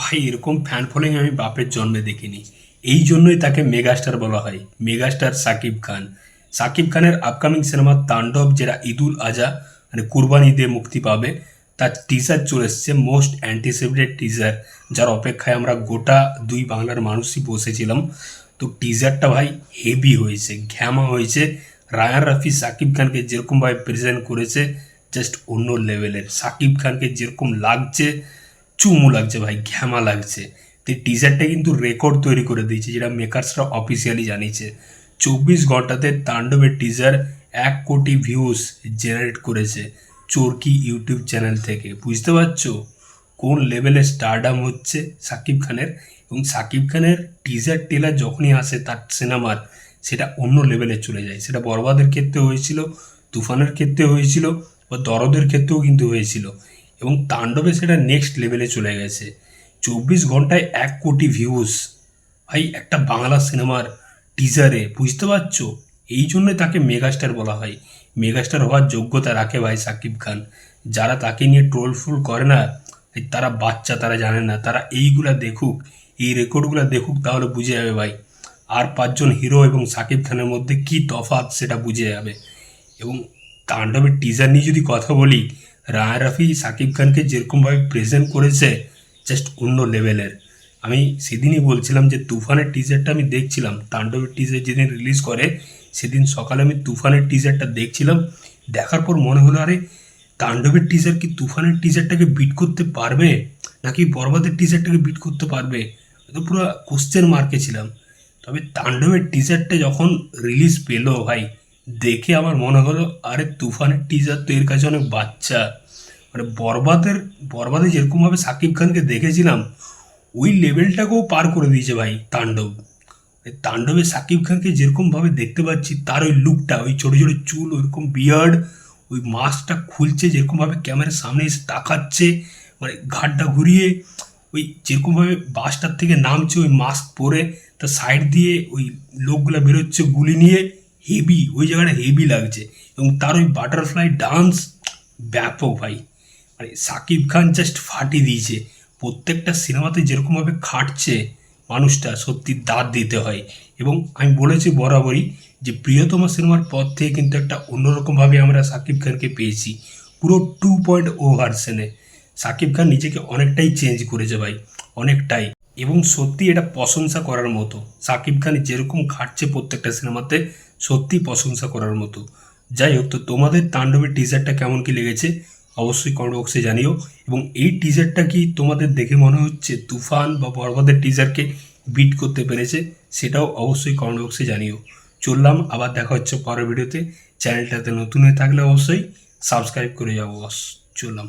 ভাই, এরকম fan following আমি বাপের জন্মে দেখিনি। এই জন্যই তাকে মেগাস্টার বলা হয়। মেগাস্টার সাকিব খান। সাকিব খানের আপকামিং সিনেমা তাণ্ডব, যেটা ঈদুল আজা মানে কুরবানি দিয়ে মুক্তি পাবে, তার টিজার চলে এসছে মোস্ট অ্যান্টিসিপেটেড টিজার যার অপেক্ষায় আমরা গোটা দুই বাংলার মানুষই বসেছিলাম। তো টিজারটা ভাই হেভি হয়েছে, ঘ্যামা হয়েছে। রায়ান রাফি সাকিব খানকে যেরকমভাবে প্রেজেন্ট করেছে জাস্ট অন্য লেভেলের সাকিব খানকে যেরকম লাগছে চুমু লাগছে ভাই, ঘ্যামা লাগছে। তো টিজারটা কিন্তু রেকর্ড তৈরি করে দিয়েছে, যেটা মেকার্সরা অফিসিয়ালি জানিয়েছে। চব্বিশ ঘন্টাতে তাণ্ডবের টিজার এক কোটি ভিউস জেনারেট করেছে চরকি ইউটিউব চ্যানেল থেকে। বুঝতে পারছ? কোন লেভেলে স্টারডাম হচ্ছে সাকিব খানের? এবং সাকিব খানের টিজার টেলার যখনই আসে তার সিনেমার সেটা অন্য লেভেলে চলে যায়। সেটা বরবাদের ক্ষেত্রে হয়েছিল, তুফানের ক্ষেত্রে হয়েছিল, বা দরদের ক্ষেত্রেও কিন্তু হয়েছিল। এবং তাণ্ডবে সেটা নেক্সট লেভেলে চলে গেছে। চব্বিশ ঘন্টায় এক কোটি ভিউজ ভাই, একটা বাংলা সিনেমার টিজারে বুঝতে পারছ? এই জন্যই তাকে মেগাস্টার বলা হয়। মেগাস্টার হওয়ার যোগ্যতা রাখে ভাই সাকিব খান। যারা তাকে নিয়ে ট্রোল ফ্রোল করে না তারা বাচ্চা, তারা জানে না। তারা এইগুলা দেখুক, এই রেকর্ডগুলো দেখুক, তাহলে বুঝে যাবে ভাই। আর পাঁচজন হিরো এবং সাকিব খানের মধ্যে কি তফাৎ সেটা বুঝে যাবে। এবং তাণ্ডবের টিজার নিয়ে যদি কথা বলি রায় রাফি সাকিব খানকে যেরকমভাবে প্রেজেন্ট করেছে জাস্ট অন্য লেভেলের আমি সেদিনই বলছিলাম যে তুফানের টিজারটা আমি দেখছিলাম, তাণ্ডবের টিজার যেদিন রিলিজ করে, সেদিন সকালে আমি তুফানের টিজারটা দেখছিলাম। দেখার পর মনে হলো, আরে, তাণ্ডবের টিজার কি তুফানের টিজারটাকে বিট করতে পারবে? নাকি বরবাদের টিজারটাকে বিট করতে পারবে? তো পুরো কোশ্চেন মার্কে ছিলাম। তবে তাণ্ডবের টিজারটা যখন রিলিজ পেল ভাই দেখে আমার মনে হলো, আরে তুফানের টিজার তো এর কাছে অনেক বাচ্চা। মানে বরবাদের, বরবাদে যেরকমভাবে সাকিব খানকে দেখেছিলাম, ওই লেভেলটাকেও পার করে দিয়েছে ভাই তাণ্ডব। এই তাণ্ডবে সাকিব খানকে যেরকমভাবে দেখতে পাচ্ছি, তার ওই লুকটা ওই ছোটো ছোটো চুল, ওইরকম বিয়ার্ড ওই মাস্কটা খুলছে, যেরকমভাবে ক্যামেরার সামনে এসে তাকাচ্ছে মানে ঘাটটা ঘুরিয়ে, ওই যেরকমভাবে বাসটার থেকে নামছে, ওই মাস্ক পরে, তার সাইড দিয়ে ওই লোকগুলো বেরোচ্ছে, গুলি নিয়ে। হেভি ওই জায়গাটা হেভি লাগছে। এবং তার ওই বাটারফ্লাই ডান্স ব্যাপক ভাই। মানে সাকিব খান জাস্ট ফাটিয়ে দিয়েছে। প্রত্যেকটা সিনেমাতে যেরকমভাবে খাটছে মানুষটা, সত্যি দাঁত দিতে হয়। এবং আমি বলেছি বরাবরই যে, প্রিয়তম সিনেমার পর থেকে কিন্তু একটা অন্যরকমভাবে আমরা সাকিব খানকে পেয়েছি। পুরো টু পয়েন্ট ও ভার্সনে সাকিব খান নিজেকে অনেকটাই চেঞ্জ করেছে ভাই, অনেকটাই। এবং সত্যি এটা প্রশংসা করার মতো। সাকিব খান যেরকম খাটছে প্রত্যেকটা সিনেমাতে সত্যি প্রশংসা করার মতো। যাই হোক তো তোমাদের তাণ্ডবের টিজারটা কেমন কি লেগেছে অবশ্যই কমেন্ট বক্সে জানিও। এবং এই টিজারটা কি তোমাদের দেখে মনে হচ্ছে তুফান বা বরবাদের টিজারকে বিট করতে পেরেছে? সেটাও অবশ্যই কমেন্ট বক্সে জানিও। চললাম, আবার দেখা হচ্ছে পরের ভিডিওতে চ্যানেলটাতে নতুন হয়ে থাকলে অবশ্যই সাবস্ক্রাইব করে যাব বস চললাম।